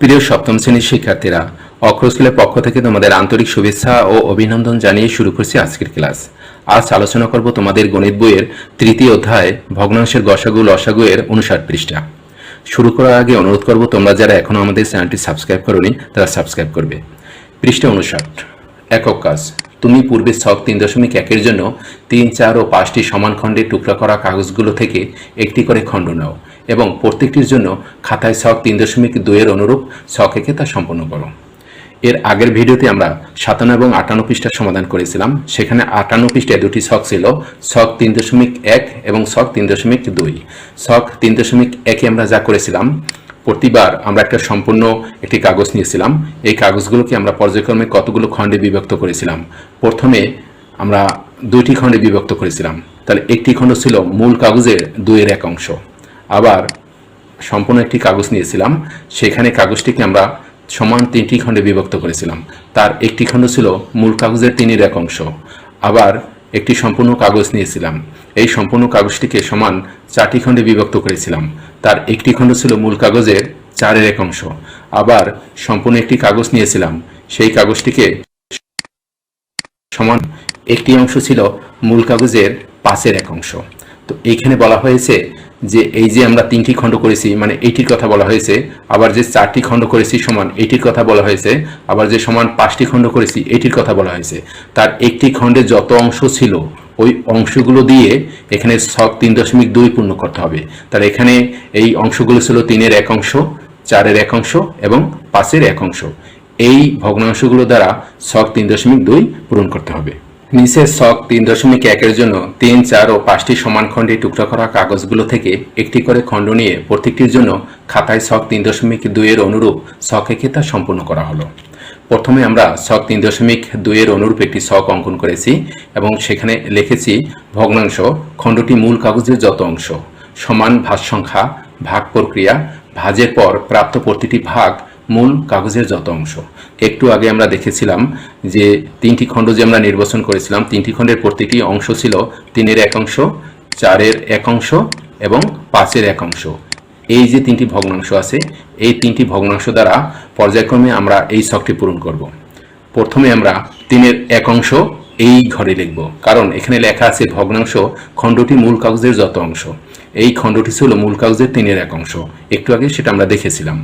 প্রিয় সপ্তম শ্রেণির শিক্ষার্থীরা অক্ষর স্কুলের পক্ষ থেকে তোমাদের আন্তরিক শুভেচ্ছা ও অভিনন্দন জানিয়ে শুরু করছি আজকের ক্লাস। আজ আলোচনা করব তোমাদের গণিত বইয়ের তৃতীয় অধ্যায়, ভগ্নাংশের গসাগু, লসাগু এর উনষাট পৃষ্ঠা। শুরু করার আগে অনুরোধ করব তোমরা যারা এখনও আমাদের চ্যানেলটি সাবস্ক্রাইব করনি, তারা সাবস্ক্রাইব করবে। পৃষ্ঠা উনষাট। একক কাজ। তুমি পূর্বে ছক তিন দশমিক একের জন্য তিন, চার ও পাঁচটি সমান খণ্ডে টুকরা করা কাগজগুলো থেকে একটি করে খণ্ড নাও। এবং প্রত্যেকটির জন্য খাতায় ছক তিন দশমিক দুইয়ের অনুরূপ ছক একে তা সম্পন্ন করো। এর আগের ভিডিওতে আমরা সাতান্ন এবং আটান্ন পৃষ্ঠার সমাধান করেছিলাম। সেখানে আটান্ন পৃষ্ঠায় দুটি শখ ছিল, ছক তিন দশমিক এক এবং ছক তিন দশমিক দুই। ছক তিন দশমিক একে আমরা যা করেছিলাম, প্রতিবার আমরা একটা সম্পূর্ণ একটি কাগজ নিয়েছিলাম। এই কাগজগুলোকে আমরা পর্যায়ক্রমে কতগুলো খণ্ডে বিভক্ত করেছিলাম? প্রথমে আমরা দুইটি খণ্ডে বিভক্ত করেছিলাম। তাহলে একটি খণ্ড ছিল মূল কাগজের দুইয়ের এক অংশ। আবার সম্পূর্ণ একটি কাগজ নিয়েছিলাম। সেখানে কাগজটিকে আমরা সমান তিনটি খণ্ডে বিভক্ত করেছিলাম। তার একটি খণ্ড ছিল মূল কাগজের তিনের এক অংশ। আবার একটি সম্পূর্ণ কাগজ নিয়েছিলাম। এই সম্পূর্ণ কাগজটিকে সমান চারটি খণ্ডে বিভক্ত করেছিলাম। তার একটি খণ্ড ছিল মূল কাগজের চারের এক অংশ। আবার সম্পূর্ণ একটি কাগজ নিয়েছিলাম। সেই কাগজটিকে সমান একটি অংশ ছিল মূল কাগজের পাঁচের এক অংশ। তো এইখানে বলা হয়েছে যে এই যে আমরা তিনটি খণ্ড করেছি মানে এইটির কথা বলা হয়েছে, আবার যে চারটি খণ্ড করেছি সমান এইটির কথা বলা হয়েছে, আবার যে সমান পাঁচটি খণ্ড করেছি এইটির কথা বলা হয়েছে। তার একটি খণ্ডে যত অংশ ছিল, ওই অংশগুলো দিয়ে এখানে ছক তিন দশমিক দুই পূর্ণ করতে হবে। তার এখানে এই অংশগুলো ছিল তিনের এক অংশ, চারের এক অংশ এবং পাঁচের এক অংশ। এই ভগ্নাংশগুলো দ্বারা ছক তিন দশমিক দুই পূরণ করতে হবে। নিচের ছক তিন দশমিক একের জন্য তিন, চার ও পাঁচটি সমান খণ্ডে টুকরা করা কাগজগুলো থেকে একটি করে খণ্ড নিয়ে প্রত্যেকটির জন্য খাতায় ছক তিন দশমিক দুইয়ের অনুরূপ ছক এঁকে তা সম্পূর্ণ করা হলো। প্রথমে আমরা ছক তিন দশমিক দুইয়ের অনুরূপ একটি ছক অঙ্কন করেছি এবং সেখানে লিখেছি ভগ্নাংশ খণ্ডটি মূল কাগজের যত অংশ, সমান ভাজ সংখ্যা ভাগ প্রক্রিয়া ভাজের পর প্রাপ্ত প্রতিটি ভাগ মূল কাগজের যত অংশ। একটু আগে আমরা দেখেছিলাম যে তিনটি খণ্ড যে আমরা নির্বাচন করেছিলাম, তিনটি খণ্ডের প্রতিটি অংশ ছিল তিনের এক অংশ, চারের এক অংশ এবং পাঁচের এক অংশ। এই যে তিনটি ভগ্নাংশ আছে, এই তিনটি ভগ্নাংশ দ্বারা পর্যায়ক্রমে আমরা এই ছকটি পূরণ করব। প্রথমে আমরা তিনের এক অংশ এই ঘরে লিখব, কারণ এখানে লেখা আছে ভগ্নাংশ খণ্ডটি মূল কাগজের যত অংশ। এই খণ্ডটি ছিল মূল কাগজের তিনের এক অংশ। একটু আগে সেটা আমরা দেখেছিলাম।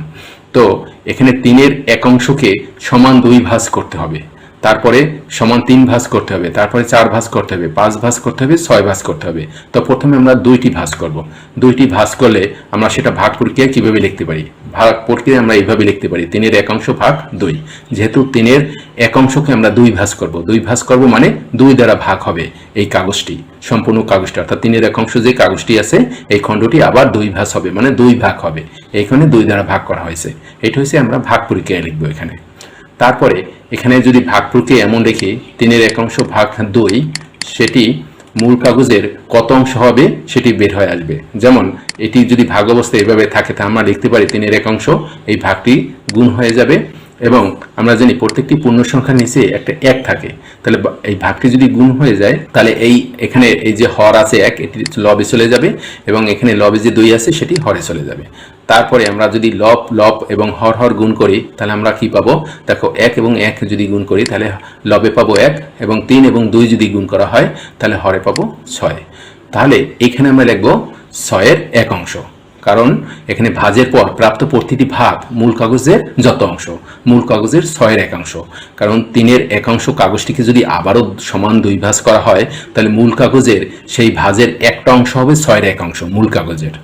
তো এখানে তিনের এক অংশকে সমান দুই ভাজ করতে হবে। তারপরে সমান তিন ভাঁজ করতে হবে, তারপরে চার ভাঁজ করতে হবে, পাঁচ ভাঁজ করতে হবে, ছয় ভাঁজ করতে হবে। তো প্রথমে আমরা দুইটি ভাঁজ করব। দুইটি ভাঁজ করলে আমরা সেটা ভাগ প্রক্রিয়া কীভাবে লিখতে পারি? ভাগ প্রক্রিয়া আমরা এইভাবে লিখতে পারি, তিনের এক অংশ ভাগ দুই। যেহেতু তিনের এক অংশকে আমরা দুই ভাঁজ করব, দুই ভাঁজ করব মানে দুই দ্বারা ভাগ হবে এই কাগজটি, সম্পূর্ণ কাগজটি। অর্থাৎ তিনের এক অংশ যে কাগজটি আছে, এই খণ্ডটি আবার দুই ভাঁজ হবে মানে দুই ভাগ হবে। এইখানে দুই দ্বারা ভাগ করা হয়েছে। এটা হচ্ছে আমরা ভাগ প্রক্রিয়া লিখব এখানে। তারপরে এখানে যদি ভাগ প্রক্রিয়া এমন রেখে তিনের একাংশ ভাগ দুই, সেটি মূল কাগজের কত অংশ হবে সেটি বের হয়ে আসবে। যেমন এটি যদি ভাগ অবস্থায় এভাবে থাকে, তা আমরা লিখতে পারি তিনের একাংশ এই ভাগটি গুণ হয়ে যাবে এবং আমরা জানি প্রত্যেকটি পূর্ণ সংখ্যার নিচে একটা এক থাকে। তাহলে এই ভাগটি যদি গুণ হয়ে যায়, তাহলে এই, এখানে এই যে হর আছে এক, এটি লবে চলে যাবে এবং এখানে লবে যে দুই আছে, সেটি হরে চলে যাবে। তারপরে আমরা যদি লব লব এবং হর হর গুণ করি, তাহলে আমরা কি পাবো? দেখো, এক এবং এক যদি গুণ করি, তাহলে লবে পাবো এক এবং তিন এবং দুই যদি গুণ করা হয়, তাহলে হরে পাবো ছয়। তাহলে এখানে আমরা লিখব ছয়ের এক অংশ। কারণ এখানে ভাজের পর প্রাপ্ত প্রতিটি ভাগ মূল কাগজের যত অংশ, মূল কাগজের ছয়ের একাংশ কারণ তিনের একাংশ কাগজটিকে যদি আবারও সমান দুই ভাজ করা হয়, তাহলে মূল কাগজের সেই ভাজের একটা অংশ হবে ছয়ের একাংশ মূল কাগজের।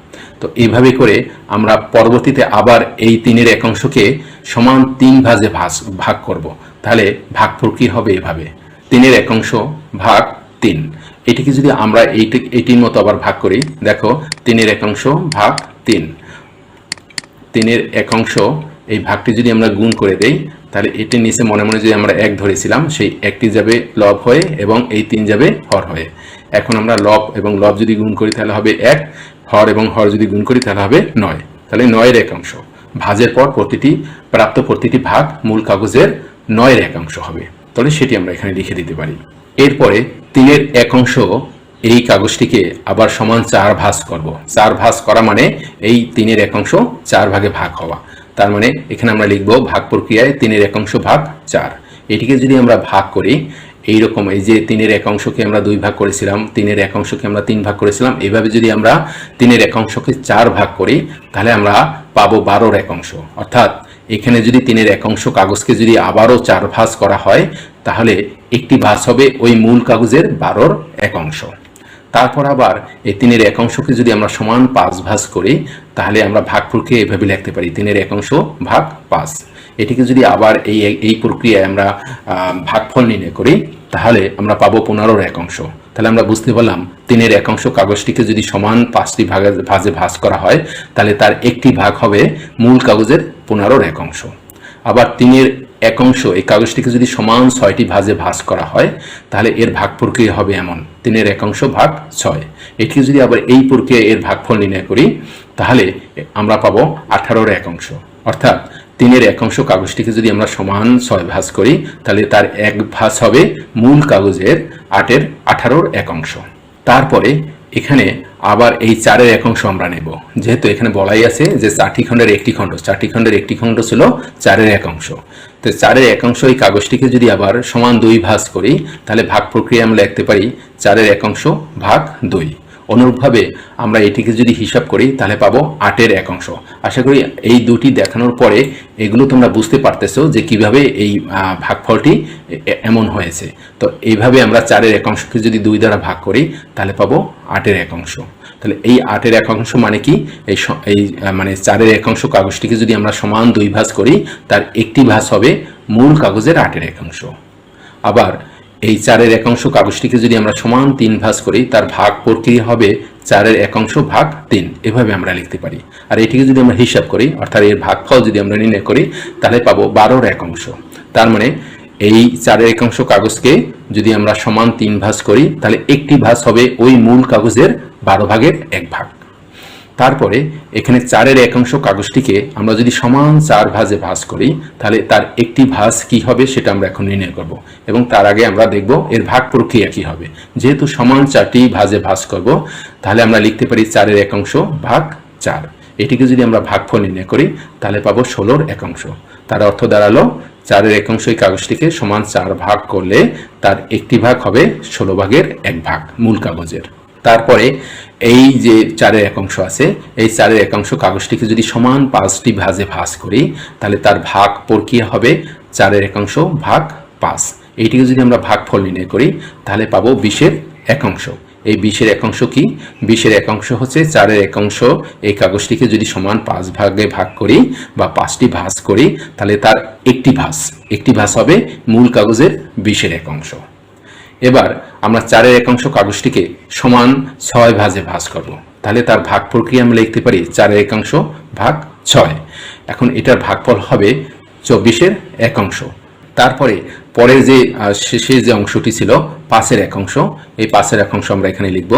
তো এইভাবে করে আমরা পরবর্তীতে আবার এই তিনের একাংশকে সমান তিন ভাজে ভাজ, ভাগ করব। তাহলে ভাগ প্রক্রিয়া হবে এভাবে? তিনের একাংশ ভাগ তিন। এটিকে যদি আমরা এইটি, এইটির মতো আবার ভাগ করি, দেখো তিনের একাংশ ভাগ তিন। তিনের একাংশ এই ভাগটি যদি আমরা গুণ করে দেই, তাহলে এটির নিচে মনে মনে যদি আমরা এক ধরেছিলাম, সেই একটি যাবে লব হয়ে এবং এই তিন যাবে হর হয়ে। এখন আমরা লব এবং লব যদি গুণ করি, তাহলে হবে এক, হর এবং হর যদি গুণ করি, তাহলে হবে নয়। তাহলে নয়ের একাংশ ভাজের পর প্রতিটি, প্রাপ্ত প্রতিটি ভাগ মূল কাগজের নয়ের একাংশ হবে। তাহলে সেটি আমরা এখানে লিখে দিতে পারি। এরপরে তিনের একাংশ এই কাগজটিকে আবার সমান চার ভাঁজ করব। চার ভাঁজ করা মানে এই তিনের একাংশ চার ভাগে ভাগ হওয়া। তার মানে এখানে আমরা লিখব ভাগ প্রক্রিয়ায় তিনের একাংশ ভাগ চার। এটিকে যদি আমরা ভাগ করি, এইরকম এই যে তিনের একাংশকে আমরা দুই ভাগ করেছিলাম, তিনের একাংশকে আমরা তিন ভাগ করেছিলাম এইভাবে যদি আমরা তিনের একাংশকে চার ভাগ করি, তাহলে আমরা পাবো বারোর একাংশ অর্থাৎ এখানে যদি তিনের একাংশ কাগজকে যদি আবারও চার ভাঁজ করা হয়, তাহলে একটি ভাঁজ হবে ওই মূল কাগজের বারোর একাংশ তারপর আবার এই তিনের একাংশকে যদি আমরা সমান পাঁচ ভাঁজ করি, তাহলে আমরা ভাগ প্রক্রিয়া এভাবে লিখতে পারি। তিনের একাংশ ভাগ পাঁচ। এটিকে যদি আবার এই এই প্রক্রিয়ায় আমরা ভাগফল নির্ণয় করি, তাহলে আমরা পাবো পনেরোর একাংশ তাহলে আমরা বুঝতে পারলাম, তিনের একাংশ কাগজটিকে যদি সমান পাঁচটি ভাগে, ভাজে ভাঁজ করা হয়, তাহলে তার একটি ভাগ হবে মূল কাগজের পনেরোর একাংশ আবার তিনের একাংশ এই কাগজটিকে যদি সমান ছয়টি ভাজে ভাঁজ করা হয়, তাহলে এর ভাগ প্রক্রিয়া হবে এমন। তিনের একাংশ ভাগ ছয়। এটিকে যদি আবার এই প্রক্রিয়ায় এর ভাগফল নির্ণয় করি, তাহলে আমরা পাবো আঠারোর একাংশ অর্থাৎ তিনের একাংশ কাগজটিকে যদি আমরা সমান ছয় ভাঁজ করি, তাহলে তার এক ভাঁজ হবে মূল কাগজের আটের আঠারোর একাংশ তারপরে এখানে আবার এই চারের এক অংশ আমরা নেব। যেহেতু এখানে বলাই আছে যে চারটি খণ্ডের একটি খণ্ড, চারটি খণ্ডের একটি খণ্ড ছিল চারের একাংশ তো চারের একাংশ এই কাগজটিকে যদি আবার সমান দুই ভাঁজ করি, তাহলে ভাগ প্রক্রিয়া আমরা লিখতে পারি চারের একাংশ ভাগ দুই। অনুরূপভাবে আমরা এটিকে যদি হিসাব করি, তাহলে পাবো আটের একাংশ আশা করি এই দুটি দেখানোর পরে এগুলো তোমরা বুঝতে পারতেছো যে কীভাবে এই ভাগফলটি এমন হয়েছে। তো এইভাবে আমরা চারের একাংশকে যদি দুই দ্বারা ভাগ করি, তাহলে পাবো আটের একাংশ তাহলে এই আটের একাংশ মানে কি? এই এই মানে চারের একাংশ কাগজটিকে যদি আমরা সমান দুই ভাঁজ করি, তার একটি ভাঁজ হবে মূল কাগজের আটের একাংশ আবার এই চারের একাংশ কাগজটিকে যদি আমরা সমান তিন ভাঁজ করি, তার ভাগ প্রক্রিয়া হবে চারের একাংশ ভাগ তিন। এভাবে আমরা লিখতে পারি। আর এটিকে যদি আমরা হিসাব করি, অর্থাৎ এর ভাগফল যদি আমরা নির্ণয় করি, তাহলে পাবো বারোর একাংশ তার মানে এই চারের একাংশ কাগজকে যদি আমরা সমান তিন ভাঁজ করি, তাহলে একটি ভাঁজ হবে ওই মূল কাগজের বারো ভাগের এক ভাগ। তারপরে এখানে চারের একাংশ কাগজটিকে আমরা যদি সমান চার ভাঁজে ভাঁজ করি, তাহলে তার একটি ভাঁজ কি হবে সেটা আমরা এখন নির্ণয় করব এবং তার আগে আমরা দেখব এর ভাগ প্রক্রিয়া কি হবে। যেহেতু সমান চারটি ভাঁজে ভাঁজ করব, তাহলে আমরা লিখতে পারি চারের একাংশ ভাগ চার। এটিকে যদি আমরা ভাগফল নির্ণয় করি, তাহলে পাবো ষোলোর একাংশ। তার অর্থ দাঁড়াল, চারের একাংশ এই কাগজটিকে সমান চার ভাগ করলে তার একটি ভাগ হবে ষোলো ভাগের এক ভাগ মূল কাগজের। তারপরে এই যে চারের একাংশ আছে, এই চারের একাংশ কাগজটিকে যদি সমান পাঁচটি ভাজে ভাজ করি, তাহলে তার ভাগ প্রক্রিয়া হবে চারের একাংশ ভাগ পাঁচ। এইটিকে যদি আমরা ভাগফল নির্ণয় করি, তাহলে পাবো বিশের একাংশ। এই বিশের একাংশ কি? বিশের একাংশ হচ্ছে চারের একাংশ এই কাগজটিকে যদি সমান পাঁচ ভাগে ভাগ করি বা পাঁচটি ভাঁজ করি, তাহলে তার একটি ভাঁজ। একটি ভাঁজ হবে মূল কাগজের বিশের একাংশ এবার আমরা চারের একাংশ কাগজটিকে সমান ছয় ভাজে ভাঁজ করব। তাহলে তার ভাগ প্রক্রিয়া আমরা লিখতে পারি চারের একাংশ ভাগ ছয়। এখন এটার ভাগফল হবে চব্বিশের একাংশ তারপরে পরে যে শেষের যে অংশটি ছিল পাঁচের একাংশ এই পাঁচের একাংশ আমরা এখানে লিখব।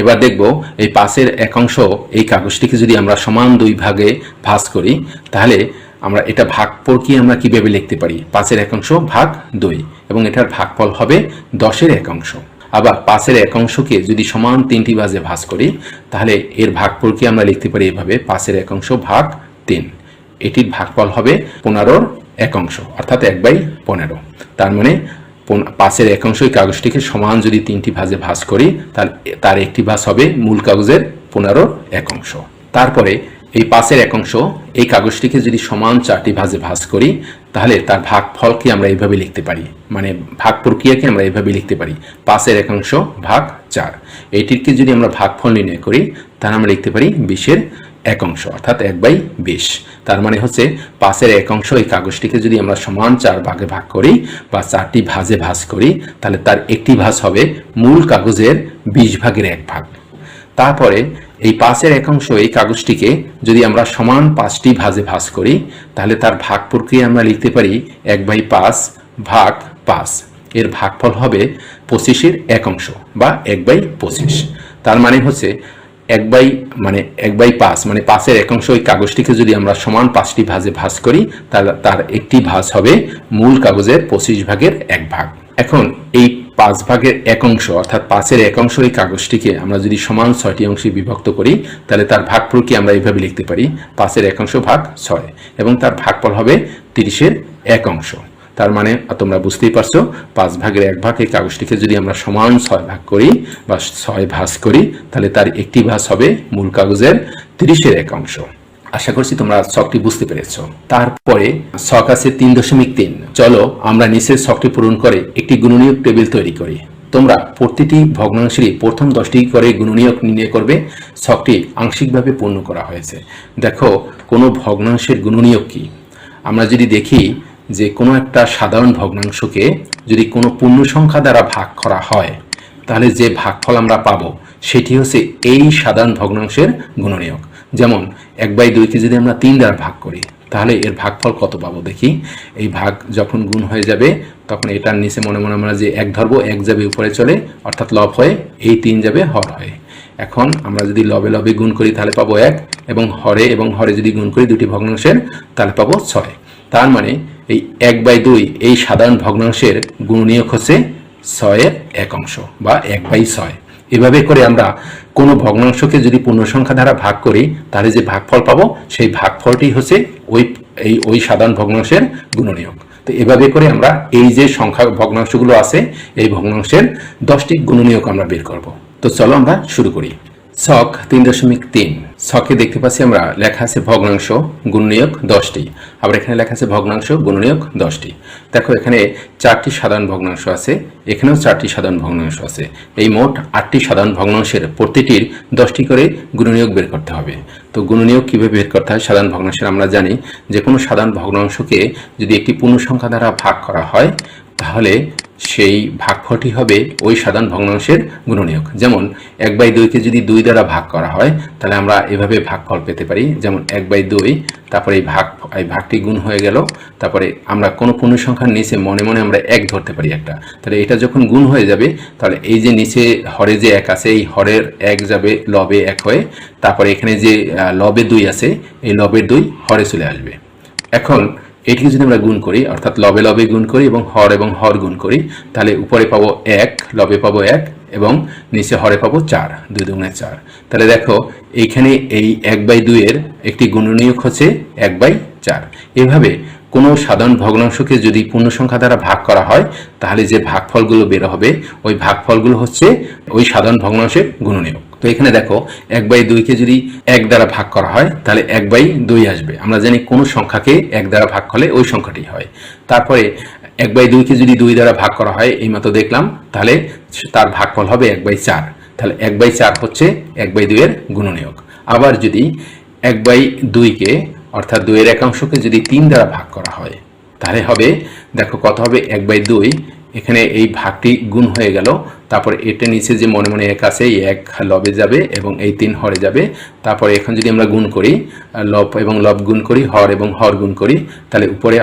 এবার দেখব, এই পাঁচের একাংশ এই কাগজটিকে যদি আমরা সমান দুই ভাগে ভাঁজ করি, তাহলে আমরা এটা ভাগ প্রক্রিয়া আমরা কীভাবে লিখতে পারি? পাঁচের একাংশ ভাগ দুই, এবং এটার ভাগফল হবে দশের একাংশ আবার পাঁচের একাংশকে যদি সমান তিনটি ভাজে ভাঁজ করি, তাহলে এর ভাগ প্রক্রিয়া আমরা লিখতে পারি এভাবে পাঁচের একাংশ ভাগ তিন। এটির ভাগফল হবে পনেরোর একাংশ অর্থাৎ এক বাই পনেরো। তার মানে পন- পাঁচের একাংশ এই কাগজটিকে সমান যদি তিনটি ভাজে ভাঁজ করি, তার তার একটি ভাঁজ হবে মূল কাগজের পনেরোর একাংশ তারপরে এই পাঁচের একাংশ এই কাগজটিকে যদি সমান চারটি ভাজে ভাঁজ করি, তাহলে তার ভাগ ফলকে আমরা এইভাবে লিখতে পারি। মানে ভাগ প্রক্রিয়াকে আমরা এইভাবে লিখতে পারি। পাঁচের একাংশ ভাগ চার। এইটিকে যদি আমরা ভাগফল নির্ণয় করি, তাহলে আমরা লিখতে পারি বিশের একাংশ অর্থাৎ এক বাই বিশ। তার মানে হচ্ছে পাঁচের একাংশ এই কাগজটিকে যদি আমরা সমান চার ভাগে ভাগ করি বা চারটি ভাজে ভাঁজ করি, তাহলে তার একটি ভাঁজ হবে মূল কাগজের বিশ ভাগের এক ভাগ। তারপরে এই পাঁচের একাংশ এই কাগজটিকে যদি আমরা সমান পাঁচটি ভাজে ভাঁজ করি, তাহলে তার ভাগ প্রক্রিয়া আমরা লিখতে পারি এক বাই পাঁচ ভাগ পাঁচ। এর ভাগফল হবে পঁচিশের একাংশ বা এক বাই পঁচিশ। তার মানে হচ্ছে এক বাই মানে এক বাই পাঁচ মানে পাঁচের একাংশ ওই কাগজটিকে যদি আমরা সমান পাঁচটি ভাজে ভাঁজ করি, তাহলে তার একটি ভাঁজ হবে মূল কাগজের পঁচিশ ভাগের এক ভাগ। এখন এই পাঁচ ভাগের এক অংশ অর্থাৎ পাঁচের এক অংশ এই কাগজটিকে আমরা যদি সমান ছয়টি অংশে বিভক্ত করি, তাহলে তার ভাগফলকে আমরা এইভাবে লিখতে পারি? পাঁচের এক অংশ ভাগ ছয়, এবং তার ভাগফল হবে তিরিশের এক অংশ। তার মানে তোমরা বুঝতেই পারছ, পাঁচ ভাগের এক ভাগ এই কাগজটিকে যদি আমরা সমান ছয় ভাগ করি বা ছয় ভাঁজ করি, তাহলে তার একটি ভাঁজ হবে মূল কাগজের তিরিশের এক অংশ। আশা করছি তোমরা ছকটি বুঝতে পেরেছ। তারপরে ছক আছে তিন দশমিক তিন। চলো, আমরা নিচের ছকটি পূরণ করে একটি গুণনীয়ক টেবিল তৈরি করি। তোমরা প্রতিটি ভগ্নাংশেরই প্রথম দশটি করে গুণনীয়ক নির্ণয় করবে, ছকটি আংশিকভাবে পূর্ণ করা হয়েছে। দেখো, কোনো ভগ্নাংশের গুণনীয়ক কি? আমরা যদি দেখি যে কোনো একটা সাধারণ ভগ্নাংশকে যদি কোনো পূর্ণ সংখ্যা দ্বারা ভাগ করা হয়, তাহলে যে ভাগফল আমরা পাবো, সেটি হচ্ছে এই সাধারণ ভগ্নাংশের গুণনীয়ক। যেমন এক বাই দুইকে যদি আমরা তিন দ্বারা ভাগ করি, তাহলে এর ভাগফল কত পাবো দেখি? এই ভাগ যখন গুণ হয়ে যাবে, তখন এটার নিচে মনে মনে আমরা যে এক ধরবো, এক যাবে উপরে চলে, অর্থাৎ লব হয়ে এই তিন যাবে হর হয়ে। এখন আমরা যদি লবে লবে গুণ করি, তাহলে পাবো এক, এবং হরে এবং হরে যদি গুণ করি দুটি ভগ্নাংশের, তাহলে পাবো ছয়। তার মানে এই এক বাই দুই এই সাধারণ ভগ্নাংশের গুণনীয়ক হচ্ছে ছয়ের এক অংশ বা এক বাই ছয়। এভাবে করে আমরা কোনো ভগ্নাংশকে যদি পূর্ণ সংখ্যা দ্বারা ভাগ করি, তাহলে যে ভাগফল পাবো, সেই ভাগফলটি হচ্ছে ওই, এই ওই সাধারণ ভগ্নাংশের গুণনীয়ক। তো এভাবে করে আমরা এই যে সংখ্যা ভগ্নাংশগুলো আছে, এই ভগ্নাংশের দশটি গুণনীয়ক আমরা বের করব। তো চলো আমরা শুরু করি। ছক তিন দশমিক তিন। ছকে দেখতে পাচ্ছি আমরা, লেখা আছে ভগ্নাংশ গুণনীয়ক দশটি। আবার এখানে লেখা আছে ভগ্নাংশ গুণনীয়ক দশটি। দেখো, এখানে চারটি সাধারণ ভগ্নাংশ আছে, এখানেও চারটি সাধারণ ভগ্নাংশ আছে। এই মোট আটটি সাধারণ ভগ্নাংশের প্রতিটির দশটি করে গুণনীয়ক বের করতে হবে। তো গুণনীয়ক কীভাবে বের করতে হয়? সাধারণ ভগ্নাংশের আমরা জানি যে কোনো সাধারণ ভগ্নাংশকে যদি একটি পূর্ণ সংখ্যা দ্বারা ভাগ করা হয়, তাহলে সেই ভাগফলটি হবে ওই সাধারণ ভগ্নাংশের গুণনীয়ক। যেমন এক বাই দুইকে যদি দুই দ্বারা ভাগ করা হয়, তাহলে আমরা এভাবে ভাগফল পেতে পারি। যেমন এক বাই দুই, তারপরে এই ভাগ, এই ভাগটি গুণ হয়ে গেল। তারপরে আমরা কোনো পূর্ণ সংখ্যার নিচে মনে মনে আমরা এক ধরতে পারি একটা। তাহলে এটা যখন গুণ হয়ে যাবে, তাহলে এই যে নিচে হরে যে এক আছে, এই হরের এক যাবে লবে এক হয়ে। তারপরে এখানে যে লবে দুই আছে, এই লবের দুই হরে চলে আসবে। এখন এটিকে যদি আমরা গুণ করি, অর্থাৎ লবে লবে গুণ করি এবং হর এবং হর গুণ করি, তাহলে উপরে পাবো এক, লবে পাবো এক এবং নিচে হরে পাবো চার, দুই দুগুণে চার। তাহলে দেখো, এইখানে এই এক বাই দুইয়ের একটি গুণনীয়ক হচ্ছে এক বাই চার। এভাবে কোনো সাধারণ ভগ্নাংশকে যদি পূর্ণ সংখ্যা দ্বারা ভাগ করা হয়, তাহলে যে ভাগফলগুলো বের হবে, ওই ভাগফলগুলো হচ্ছে ওই সাধারণ ভগ্নাংশের গুণনীয়ক। তো এখানে দেখো এক বাই দুইকে যদি এক দ্বারা ভাগ করা হয়, তাহলে এক বাই দুই আসবে। আমরা জানি কোনো সংখ্যাকে এক দ্বারা ভাগ করলে ওই সংখ্যাটি হয়। তারপরে এক বাই দুইকে যদি দুই দ্বারা ভাগ করা হয়, এই মতো দেখলাম, তাহলে তার ভাগফল হবে এক বাই চার। তাহলে এক বাই চার হচ্ছে এক বাই দুইয়ের গুণনীয়ক। আবার যদি এক বাই দুইকে, অর্থাৎ দুইয়ের একাংশকে যদি তিন দ্বারা ভাগ করা হয়, তাহলে হবে, দেখো কত হবে? এক বাই দুই। এখানে এই ভাগটি গুণ হয়ে গেল তারপর এটা নিচে যে মনে মনে এক আছে, এই এক লবে যাবে এবং এই তিন হরে যাবে। তারপরে এখন যদি আমরা গুণ করি, লব এবং লব গুণ করি, হর এবং হর গুণ করি, তাহলে উপরে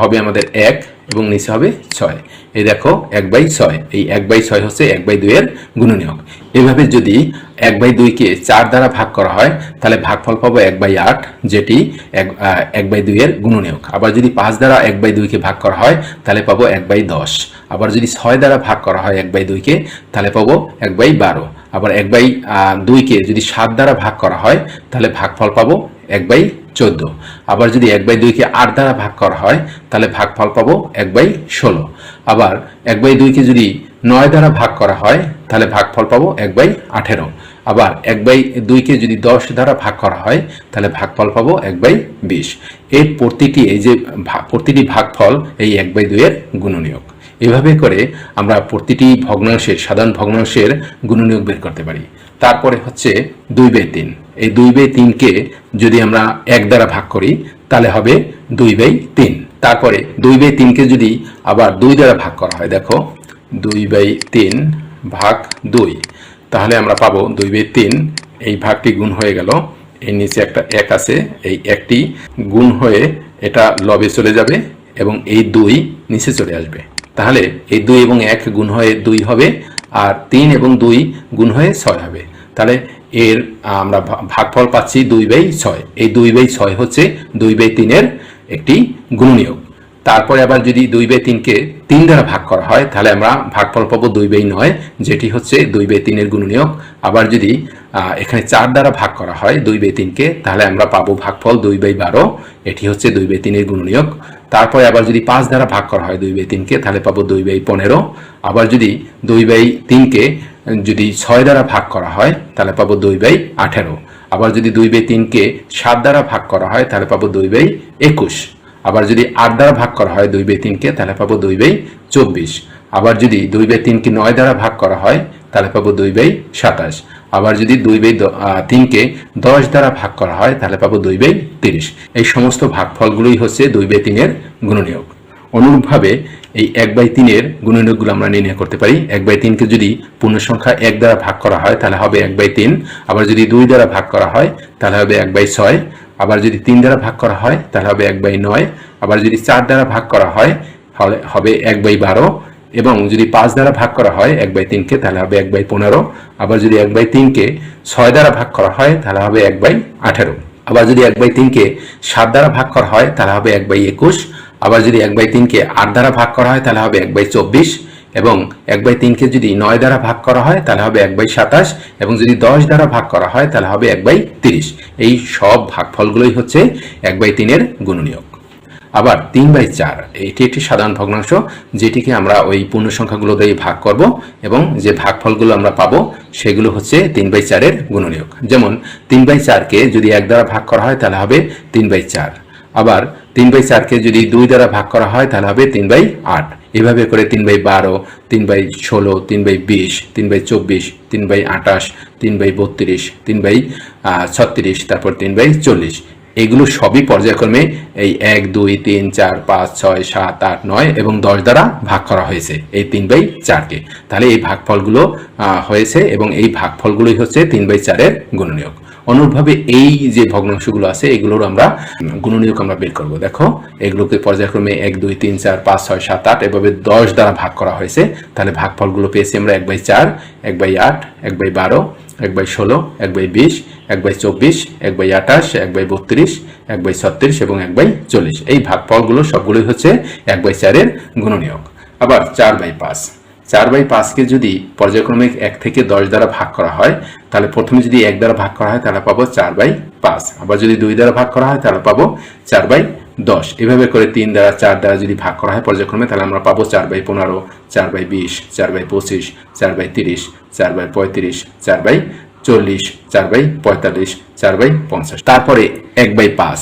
হবে আমাদের এক এবং নিচে হবে ছয়। এই দেখো, এক বাই ছয়। এই এক বাই ছয় হচ্ছে এক বাই দুইয়ের গুণনীয়ক। এভাবে যদি এক বাই দুইকে চার দ্বারা ভাগ করা হয়, তাহলে ভাগফল পাবো এক বাই আট, যেটি এক এক বাই দুইয়ের গুণনীয়ক। আবার যদি পাঁচ দ্বারা এক বাই দুইকে ভাগ করা হয়, তাহলে পাবো এক বাই দশ। আবার যদি ছয় দ্বারা ভাগ করা হয় এক বাই দুইকে তাহলে পাবো এক বাই বারো। আবার এক বাই দুইকে যদি সাত দ্বারা ভাগ করা হয়, তাহলে ভাগফল পাবো এক বাই চোদ্দ। আবার যদি এক বাই দুইকে আট দ্বারা ভাগ করা হয়, তাহলে ভাগফল পাবো এক বাই ষোলো। আবার এক বাই দুইকে যদি নয় দ্বারা ভাগ করা হয়, তাহলে ভাগফল পাবো এক বাই আঠেরো। আবার এক বাই দুইকে যদি দশ দ্বারা ভাগ করা হয়, তাহলে ভাগফল পাবো এক বাই বিশ। এর প্রতিটি, এই যে প্রতিটি ভাগফল এই এক বাই দুইয়ের গুণনীয়ক। এভাবে করে আমরা প্রতিটি ভগ্নাংশের, সাধারণ ভগ্নাংশের গুণনীয়ক বের করতে পারি। তারপরে হচ্ছে দুই বাই তিন। এই দুই বাই তিনকে যদি আমরা এক দ্বারা ভাগ করি, তাহলে হবে দুই বাই তিন। তারপরে দুই বাই তিনকে যদি আবার দুই দ্বারা ভাগ করা হয়, দেখো, দুই বাই তিন ভাগ দুই। তাহলে আমরা পাবো দুই বাই তিন, এই ভাগটি গুণ হয়ে গেল, এর নিচে একটা এক আছে, এই একটি গুণ হয়ে এটা লবে চলে যাবে এবং এই দুই নিচে চলে আসবে। তাহলে এই দুই এবং এক গুণ হয়ে দুই হবে, আর তিন এবং দুই গুণ হয়ে ছয় হবে। তাহলে এর আমরা ভাগফল পাচ্ছি দুই বাই ছয়। এই দুই বাই ছয় হচ্ছে দুই বাই তিনের একটি গুণনীয়ক। তারপরে আবার যদি দুই বাই তিনকে তিন দ্বারা ভাগ করা হয় তাহলে আমরা ভাগফল পাবো দুই বাই নয় যেটি হচ্ছে দুই বাই তিনের গুণনীয়ক আবার যদি এখানে চার দ্বারা ভাগ করা হয় দুই বাই তিনকে তাহলে আমরা পাবো ভাগফল দুই বাই বারো এটি হচ্ছে দুই বাই তিনের গুণনীয়ক তারপরে আবার যদি পাঁচ দ্বারা ভাগ করা হয় দুই বাই তিনকে তাহলে পাবো দুই বাই পনেরো আবার যদি দুই বাই তিনকে যদি ছয় দ্বারা ভাগ করা হয় তাহলে পাবো দুই বাই আঠেরো আবার যদি দুই বাই তিনকে সাত দ্বারা ভাগ করা হয় তাহলে পাবো দুই বাই একুশ আবার যদি আট দ্বারা ভাগ করা হয় দুই বাই তিনকে, তাহলে পাবো দুই বাই চব্বিশ। আবার যদি দুই বাই তিনকে নয় দ্বারা ভাগ করা হয়, তাহলে পাবো দুই বাই সাতাশ। আবার যদি দুই বাই তিনকে দশ দ্বারা ভাগ করা হয়, তাহলে পাবো দুই বাই তিরিশ। এই সমস্ত ভাগফলগুলোই হচ্ছে দুই বাই তিনের গুণনীয়ক। অনুরূপভাবে এই এক বাই তিনের গুণনীয়কগুলো আমরা নির্ণয় করতে পারি। এক বাই তিনকে যদি পূর্ণ সংখ্যা এক দ্বারা ভাগ করা হয়, তাহলে হবে এক বাই তিন। আবার যদি দুই দ্বারা ভাগ করা হয়, তাহলে হবে এক বাই ছয়। আবার যদি তিন দ্বারা ভাগ করা হয় তাহলে হবে এক বাই নয় আবার যদি চার দ্বারা ভাগ করা হয় হলে হবে এক বাই বারো এবং যদি পাঁচ দ্বারা ভাগ করা হয় এক বাই তিনকে তাহলে হবে এক বাই পনেরো আবার যদি এক বাই তিনকে ছয় দ্বারা ভাগ করা হয় তাহলে হবে এক বাই আঠেরো আবার যদি এক বাই তিনকে সাত দ্বারা ভাগ করা হয় তাহলে হবে এক বাই একুশ আবার যদি এক বাই তিনকে আট দ্বারা ভাগ করা হয় তাহলে হবে এক বাই চব্বিশ এবং এক বাই তিনকে যদি নয় দ্বারা ভাগ করা হয়, তাহলে হবে এক বাই সাতাশ, এবং যদি দশ দ্বারা ভাগ করা হয়, তাহলে হবে এক বাই তিরিশ। এই সব ভাগফলগুলোই হচ্ছে এক বাই তিনের গুণনীয়ক। আবার তিন বাই চার, এটি একটি সাধারণ ভগ্নাংশ, যেটিকে আমরা ওই পূর্ণ সংখ্যাগুলো দিয়ে ভাগ করব, এবং যে ভাগফলগুলো আমরা পাবো, সেগুলো হচ্ছে তিন বাই চারের গুণনীয়ক। যেমন তিন বাই চারকে যদি এক দ্বারা ভাগ করা হয়, তাহলে হবে তিন বাই চার। আবার তিন বাই চারকে যদি দুই দ্বারা ভাগ করা হয় তাহলে হবে তিন বাই আট এভাবে করে তিন বাই বারো তিন বাই ষোলো তিন বাই বিশ তিন বাই চব্বিশ তিন বাই আঠাশ তিন বাই বত্রিশ তিন বাই ছত্রিশ তারপর তিন বাই চল্লিশ এগুলো সবই পর্যায়ক্রমে এই এক দুই তিন চার পাঁচ ছয় সাত আট নয় এবং দশ দ্বারা ভাগ করা হয়েছে এই তিন বাই চারকে তাহলে এই ভাগফলগুলো হয়েছে এবং এই ভাগফলগুলোই হচ্ছে তিন বাই চারের গুণনীয়ক অনুরূপভাবে এই যে ভগ্নাংশগুলো আছে এগুলোর আমরা গুণনীয়ক আমরা বের করব দেখো এগুলোকে পর্যায়ক্রমে এক দুই তিন চার পাঁচ ছয় সাত আট এভাবে দশ দ্বারা ভাগ করা হয়েছে তাহলে ভাগফলগুলো পেয়েছি আমরা এক বাই চার এক বাই আট এক বাই বারো এক বাই ষোলো এক বাই বিশ এক বাই চব্বিশ এক বাই আঠাশ এক বাই বত্রিশ এক বাই ছত্রিশ এবং এক বাই চল্লিশ এই ভাগফলগুলো সবগুলোই হচ্ছে এক বাই চারের গুণনীয়ক আবার চার বাই পাঁচ চার বাই পাঁচকে যদি পর্যায়ক্রমে এক থেকে দশ দ্বারা ভাগ করা হয় তাহলে প্রথমে যদি এক দ্বারা ভাগ করা হয় তাহলে পাবো চার বাই পাঁচ আবার যদি দুই দ্বারা ভাগ করা হয় তাহলে পাবো চার বাই দশ এভাবে করে তিন দ্বারা চার দ্বারা যদি ভাগ করা হয় পর্যায়ক্রমে তাহলে আমরা পাবো চার বাই পনেরো চার বাই বিশ চার বাই পঁচিশ চার বাই তিরিশ চার বাই পঁয়ত্রিশ চার বাই চল্লিশ চার বাই পঁয়তাল্লিশ চার বাই পঞ্চাশ তারপরে এক বাই পাঁচ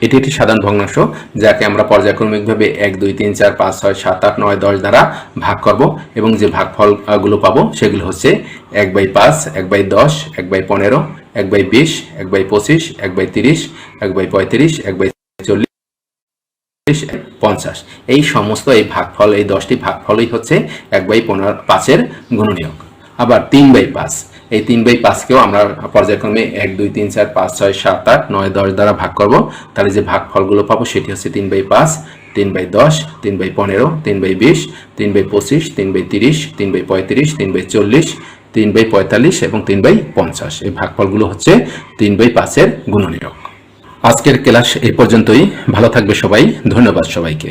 এটি একটি সাধারণ ভগ্নাংশ যাকে আমরা পর্যায়ক্রমিকভাবে এক দুই তিন চার পাঁচ ছয় সাত আট নয় দশ দ্বারা ভাগ করব এবং যে ভাগফল আহ, গুলো পাবো সেগুলো হচ্ছে এক বাই পাঁচ এক বাই দশ এক বাই পনেরো এক বাই বিশ এক বাই পঁচিশ এক বাই তিরিশ এক বাই পঁয়ত্রিশ এক বাই চল্লিশ, পঞ্চাশ এই সমস্ত এই ভাগফল এই দশটি ভাগফলই হচ্ছে এক বাই পনেরো পাঁচের গুণনীয়ক আবার তিন বাই পাঁচ এই তিন বাই পাঁচকেও আমরা পর্যায়ক্রমে এক দুই তিন চার পাঁচ ছয় সাত আট নয় দশ দ্বারা ভাগ করব তাহলে যে ভাগফলগুলো পাবো সেটি হচ্ছে তিন বাই পাঁচ তিন বাই দশ তিন বাই পনেরো তিন বাই বিশ তিন বাই পঁচিশ তিন বাই তিরিশ তিন বাই পঁয়ত্রিশ তিন বাই চল্লিশ তিন বাই পঁয়তাল্লিশ এবং তিন বাই পঞ্চাশ এই ভাগফলগুলো হচ্ছে তিন বাই পাঁচের গুণনীয়ক আজকের ক্লাস এই পর্যন্তই ভালো থাকবে সবাই ধন্যবাদ সবাইকে